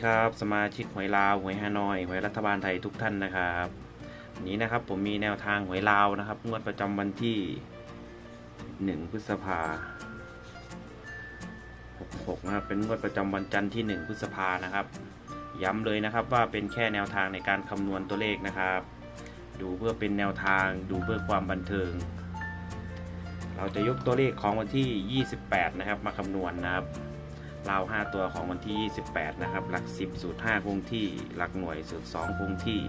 สดีครับ สมาชิกหวยลาวหวยฮานอยหวยรัฐบาลไทยทุกท่านนะครับวันนี้นะครับผมมีแนวทางหวยลาวนะครับงวดประจำวันที่ 1 พฤษภา66นะครับเป็นงวดประจำวันจันทร์ที่ 1 พฤษภานะครับ ย้ำเลยนะครับว่าเป็นแค่แนวทางในการคำนวณตัวเลขนะครับ ดูเพื่อเป็นแนวทางดูเพื่อความบันเทิง เราจะยกตัวเลขของวันที่ 28 นะครับ มาคำนวณนะครับ ราว 5 ตัวของวันที่ 28 นะครับ หลัก 10 สูตร 5 คงที่ หลักหน่วยสูตร 2 คงที่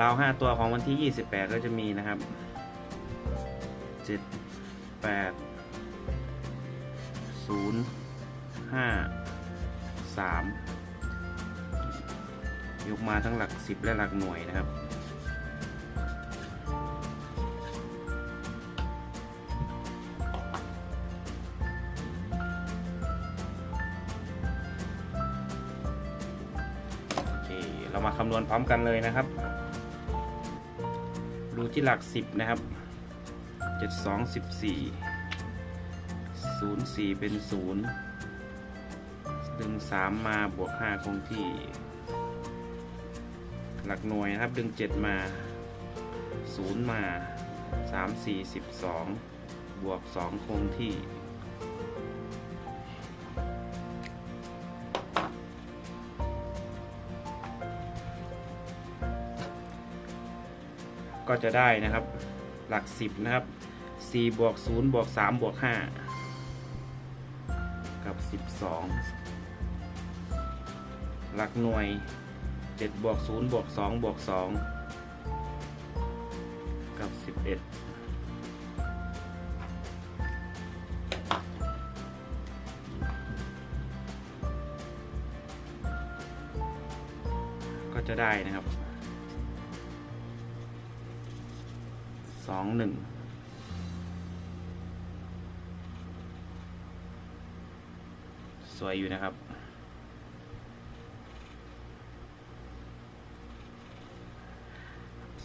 ราว5ตัวของวันที่ 28 ก็จะมีนะครับ 7 8 0 5 3 ยกมาทั้งหลัก 10 และหลักหน่วยนะครับโอเคเรามาคำนวณพร้อมกันเลยนะครับ ดูที่หลัก 10 นะครับ 72 14 04 เป็น 0 ดึง 3 มาบวก 5 คงที่ หลักหน่วยนะครับ ดึง 7 มา 0 มา 3 4 12 บวก 2 คงที่ ก็จะได้นะครับ หลัก 10 นะครับ 4 บวก 0 บวก 3 บวก 5 กับ 12 หลักหน่วย 7 บวก 0 บวก 2 บวก 2 กับ 11ก็จะได้นะครับ สองหนึ่งสวยอยู่นะครับ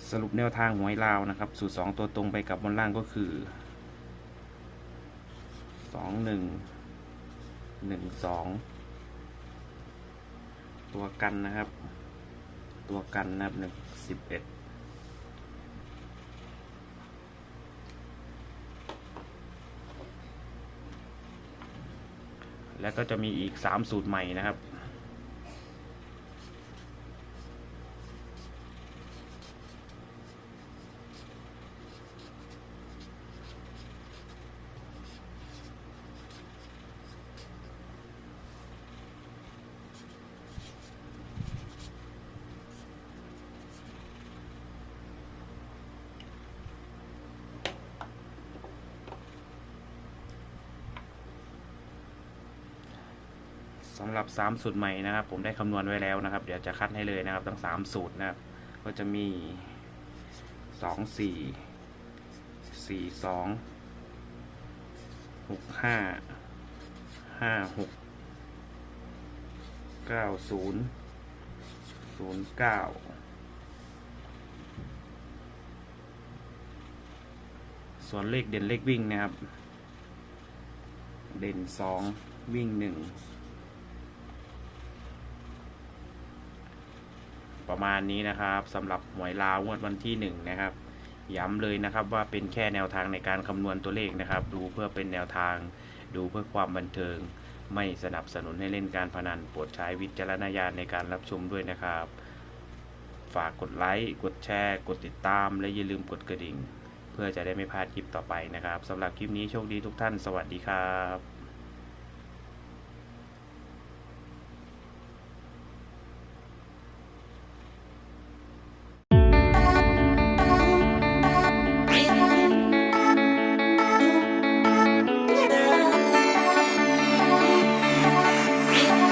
สรุปแนวทางหวยลาวนะครับ สูตรสองตัวตรงไปกับบนล่างก็คือสองหนึ่งหนึ่งสองตัวกันนะครับ ตัวกันนะครับหนึ่งสิบเอ็ด แล้วก็จะมีอีก 3 สูตรใหม่นะครับ สำหรับ 3 สูตรใหม่นะครับ ผมได้คำนวณไว้แล้วนะครับ เดี๋ยวจะคัดให้เลยนะครับ ทั้ง 3 สูตรนะครับ ก็จะมี 2 4 4 2 6 5 5 6 9 0 0 9 ส่วนเลขเด่นเลขวิ่งนะครับ เด่น 2 วิ่ง 1 ประมาณนี้นะครับสำหรับหวยลาวงวดวันที่ 1 นะครับ ย้ำเลยนะครับว่าเป็นแค่แนวทางในการคำนวณตัวเลขนะครับ ดูเพื่อเป็นแนวทาง ดูเพื่อความบันเทิง ไม่สนับสนุนให้เล่นการพนันโปรดใช้วิจารณญาณในการรับชมด้วยนะครับ ฝากกดไลค์กดแชร์ กดติดตาม และอย่าลืมกดกระดิ่ง เพื่อจะได้ไม่พลาดคลิปต่อไปนะครับสำหรับคลิปนี้โชคดีทุกท่าน สวัสดีครับ